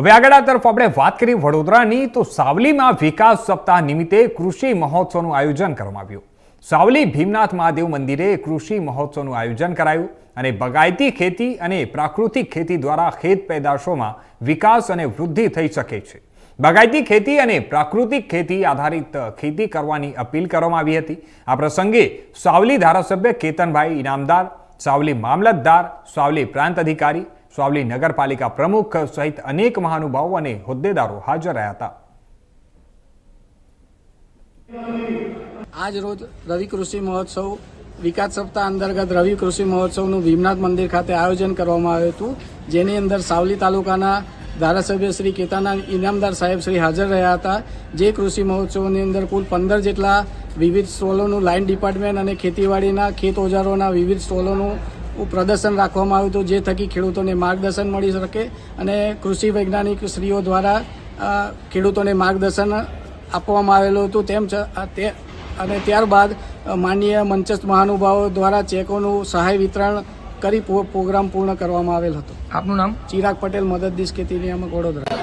હવે આગળ આ તરફ આપણે વાત કરી વડોદરાની, તો સાવલીમાં વિકાસ સપ્તાહ નિમિત્તે કૃષિ મહોત્સવનું આયોજન કરવામાં આવ્યું. સાવલી ભીમનાથ મહાદેવ મંદિરે કૃષિ મહોત્સવનું આયોજન કરાયું અને બગાયતી ખેતી અને પ્રાકૃતિક ખેતી દ્વારા ખેત પેદાશોમાં વિકાસ અને વૃદ્ધિ થઈ શકે છે. બગાયતી ખેતી અને પ્રાકૃતિક ખેતી આધારિત ખેતી કરવાની અપીલ કરવામાં આવી હતી. આ પ્રસંગે સાવલી ધારાસભ્ય કેતનભાઈ ઇનામદાર, સાવલી મામલતદાર, સાવલી પ્રાંત અધિકારી સાવલી નગરપાલિકા પ્રમુખ સહિત અનેક મહાનુભાવો અને હોદ્દેદારો હાજર રહ્યા હતા. આજ રોજ રવિ કૃષિ મહોત્સવ, વિકાસ સપ્તાહ અંતર્ગત રવિ કૃષિ મહોત્સવનું ભીમનાથ મંદિર ખાતે આયોજન કરવામાં આવ્યું હતું. જેની અંદર સાવલી તાલુકાના ધારાસભ્ય શ્રી કેતાના ઇનામદાર સાહેબ શ્રી હાજર રહ્યા હતા. જે કૃષિ મહોત્સવની અંદર કુલ પંદર જેટલા વિવિધ સ્ટોલોનું લાઇન ડિપાર્ટમેન્ટ અને ખેતીવાડીના ખેત ઓજારોના વિવિધ સ્ટોલોનું પ્રદર્શન રાખવામાં આવ્યું હતું જે થકી ખેડૂતોને માર્ગદર્શન મળી શકે અને કૃષિ વૈજ્ઞાનિક શ્રીઓ દ્વારા ખેડૂતોને માર્ગદર્શન આપવામાં આવેલું હતું. તેમ છ- તે અને ત્યારબાદ માનનીય મંચસ્થ મહાનુભાવો દ્વારા ચેકોનું સહાય વિતરણ કરી પ્રોગ્રામ પૂર્ણ કરવામાં આવેલ હતો. આપનું નામ? ચિરાગ પટેલ મદદનીશ ખેતી નિયામક વડોદરા.